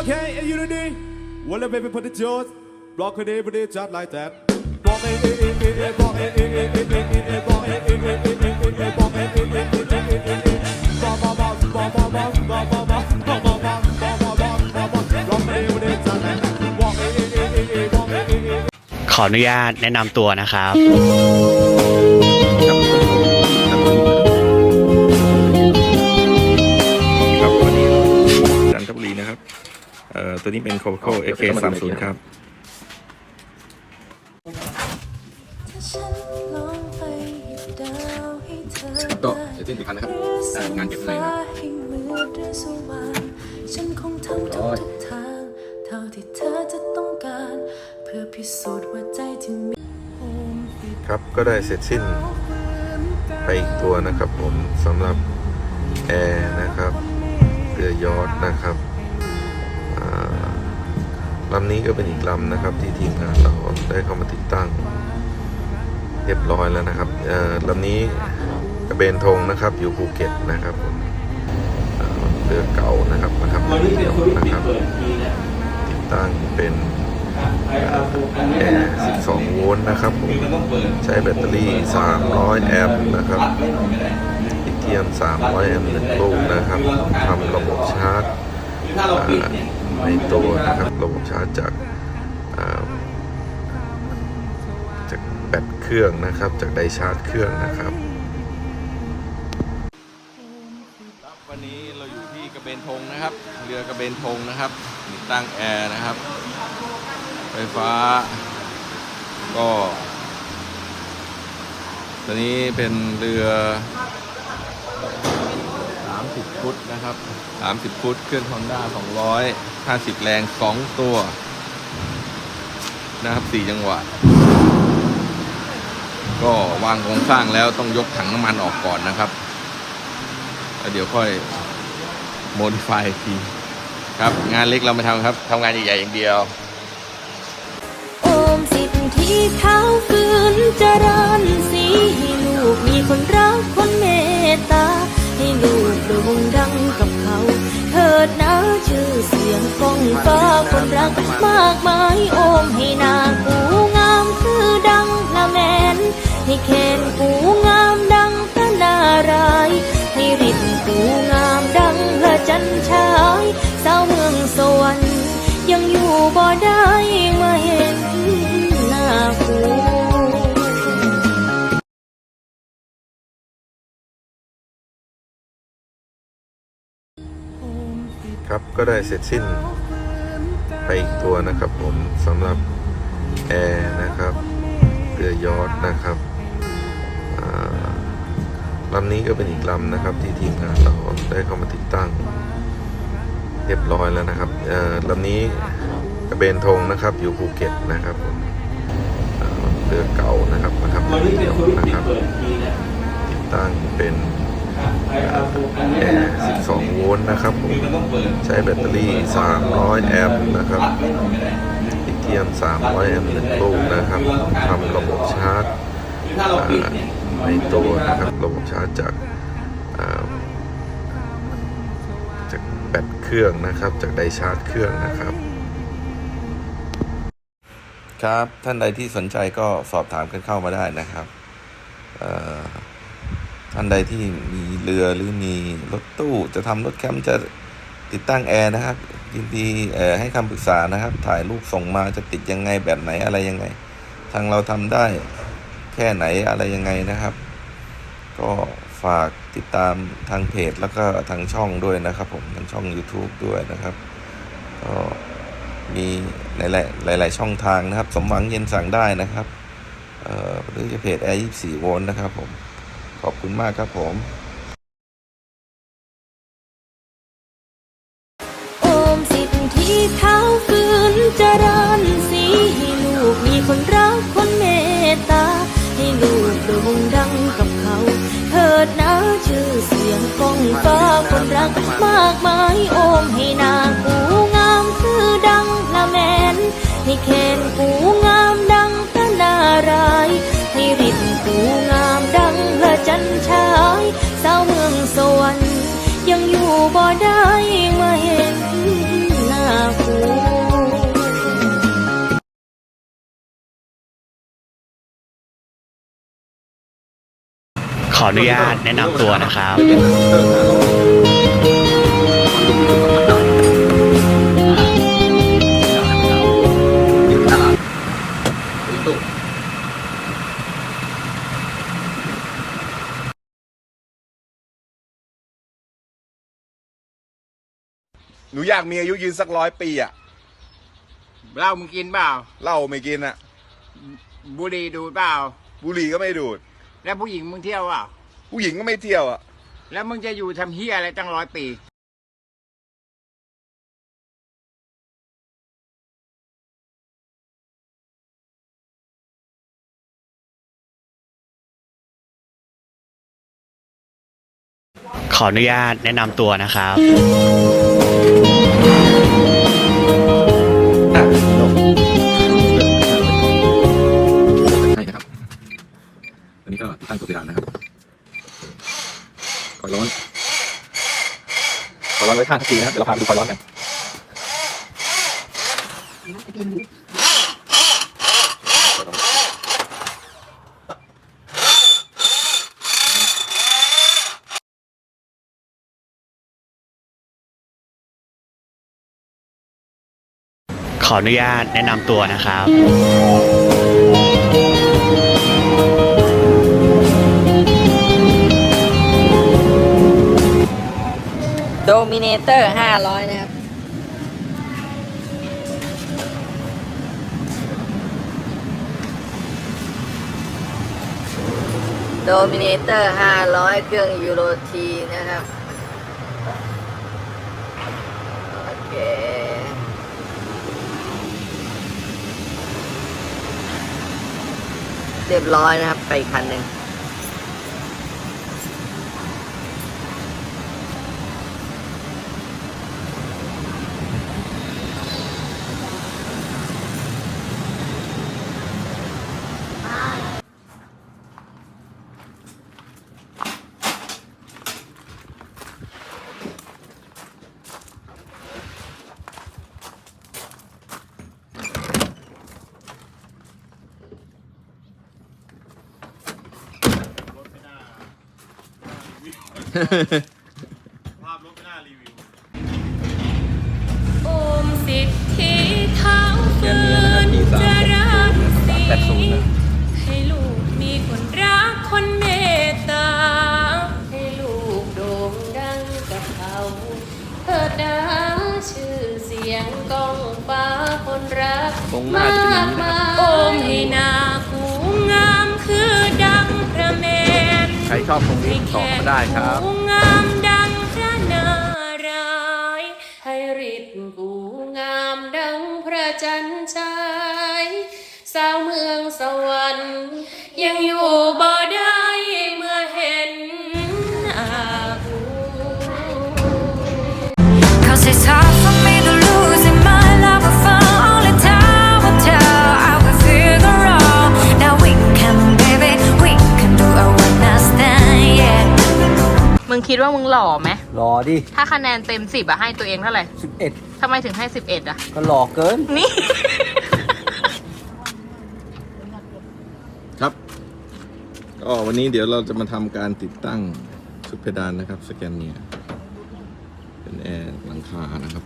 Okay, are you ready? Well, baby, put the jaws. Block it, put it just like that. Block it, eh, eh, eh, eh, block it, eh, eh, eh, eh, eh, eh, block it, eh, eh, eh, eh, eh, eh, block it, eh, eh, eh, eh, eh, eh, eh. Ba, ba, ba, ba, ba, ba, ba, ba, ba, ba, ba, ba, ba, ba, ba, ba, ba, ba. Block it, put it just like that. Block it, eh, eh, eh, eh, block it, eh, eh, eh. ขออนุญาตแนะนำตัวนะครับครับ ตัวนี้เป็น Coco AK 3 0ครับถ้าฉันลองไปหยิบดาวให้เธอก็เสร็จสิ้นอีกครั้งนะครับอ่างานเก็บข้างในนะครับให้มืดด้วยสว่างฉันคงทำทุกทุกๆทางเท่าที่เธอจะต้องการ เพื่อพิสูจน์ว่าใจที่มีโอมปิดครับก็ได้เสร็จสิ้นไปอีกตัวนะครับผมสำหรับแอร์นะครับเรือยอทนะครับอ่า ลำนี้ก็เป็นอีกลำนะครับ ที่ทีมงานเราได้เข้ามาติดตั้ง เรียบร้อยแล้วนะครับลำนี้กระเบนธงนะครับอยู่ภูเก็ตนะครับผมเรือเก่านะครับมาทำเรือเดียวนะครับติดตั้งเป็นแอร์12 โวลต์นะครับผมใช้แบตเตอรี่ 300 แอมป์นะครับลิเธียม 300 แอมป์หนึ่งลูกนะครับทำระบบชาร์จ ในตัวนะครับระบบชาร์จจากาจากแบตเครื่องนะครับ จากไดชาร์จเครื่องนะครับวันนี้เราอยู่ที่กระเบนธงนะครับ เรือกระเบนธงนะครับติดตั้งแอร์นะครับ ไฟฟ้า ก็ ตอนนี้เป็นเรือ ฟุตนะครับ 30 ฟุต เครื่องฮอนด้า250 แรง 2 ตัว นะครับ 4 จังหวะ ก็วางโครงสร้างแล้วต้องยกถังน้ำมันออกก่อนนะครับแล้วเดี๋ยวค่อยโมดิฟายอีกที ครับ งานเล็กเราไม่ทำครับทำงานใหญ่ๆอย่างเดียว โอมสิทธิ์ที่เขาฝืนเจริญสีลูกมี ดนะชื่อเสียงกองฟ้าคนรักมากมายโอมให้นางกูงามคือดังละแมน ให้แขนกูงามดังพระนาราย ให้ริบกูงาม ครับก็ได้เสร็จสิ้นไปอีกตัวนะครับผมสำหรับแอร์นะครับเรือยอทนะครับอ่าลำนี้ก็เป็นอีกลำนะครับที่ทีมงานเราได้เข้ามาติดตั้ง เรียบร้อยแล้วนะครับเอ่อลำนี้กระเบนธงนะครับอยู่ภูเก็ตนะครับผมเอ่อเรือเก่านะครับมาทำเรือเดียวนะครับติดตั้งเป็นแอร์ 12 โวลต์นะครับผมใช้แบตเตอรี่ 300 แอมป์นะครับลิเธียม 300 แอมป์หนึ่งลูกนะครับทำระบบชาร์จในตัวนะครับระบบชาร์จจากจากแบตเครื่องนะครับจากไดชาร์จเครื่องนะครับ ครับท่านใดที่สนใจก็สอบถามกันเข้ามาได้นะครับเอ่อ ท่านใดที่มีเรือหรือมีรถตู้จะทำรถแคมป์จะติดตั้งแอร์นะครับ ยินดีให้คำปรึกษานะครับ ถ่ายรูปส่งมาจะติดยังไงแบบไหนอะไรยังไง ทางเราทำได้แค่ไหนอะไรยังไงนะครับ ก็ฝากติดตามทางเพจแล้วก็ทางช่องด้วยนะครับ ผมทางช่อง YouTube ด้วยนะครับก็มีหลายๆหลาย ๆ ช่องทางนะครับ สมหวังเย็นสั่งได้นะครับ เอ่อหรือจะเพจ Air 24โวลต์นะครับผม ขอบคุณมากครับผมโอมสิทธิ์ที่เขาฝืนจริญสีให้ลูกมีคนรักคนเมตตา ให้ลูกโด่งดังกับเขา เถิดนะชื่อเสียงกองฟ้าคนรักมากมายโอมให้นางกูงามคือดังละแมนให้เคนกู บ่ได้มาเห็นหน้ากูขออนุญาตแนะนำตัวนะครับ หนูอยากมีอายุยืนสักร้อยปีอะเหล้ามึงกินเปล่า เหล้าไม่กินอะบุหรี่ดูดเปล่า บุหรี่ก็ไม่ดูด แล้วผู้หญิงมึงเที่ยวเปล่า ผู้หญิงก็ไม่เที่ยวอะแล้วมึงจะอยู่ทำเฮียอะไรตั้งร้อยปีขออนุญาตแนะนำตัวนะครับ ใช่นะครับ อันนี้ก็ตั้งตัวเพดานนะครับคอยร้อนคอยร้อนไว้ข้างทักทีนะครับ เดี๋ยวเราพาไปดูคอยร้อนกัน ขออนุญาตแนะนำตัวนะครับ โดมิเนเตอร์ห้าร้อยนะครับ โดมิเนเตอร์ห้าร้อยเครื่องยูโรทีนะครับ โอเค เรียบร้อยนะครับ ไปอีกคันหนึ่ง โอมสิทธิเท้าฟื้นจะรักสีให้ลูกมีคนรักคนเมตตา ให้ลูกโด่งดังกับเขาเถิดนะชื่อเสียงก้องฟ้าคนรักตรงหน้าจะเป็นอย่างนี้นะครับโอมให้หนาคู ครชอบตรงนี้ตอบมาได้ครับ งามดังพระนารายณ์ให้ฤทธิ์กูงามดังพระจันทร์ฉายสาวเมืองสวรรค์ยังอยู่ คิดว่ามึงหล่อไหมรอดิถ้าคะแนนเต็มสิบอะให้ตัวเองเท่าไหร่11ทำไมถึงให้สิบเอ็ดอะก็หล่อเกิน นี่ ครับก็วันนี้เดี๋ยวเราจะมาทำการติดตั้งชุดเพดานนะครับ สแกนเนียเป็นแอร์หลังคานะครับ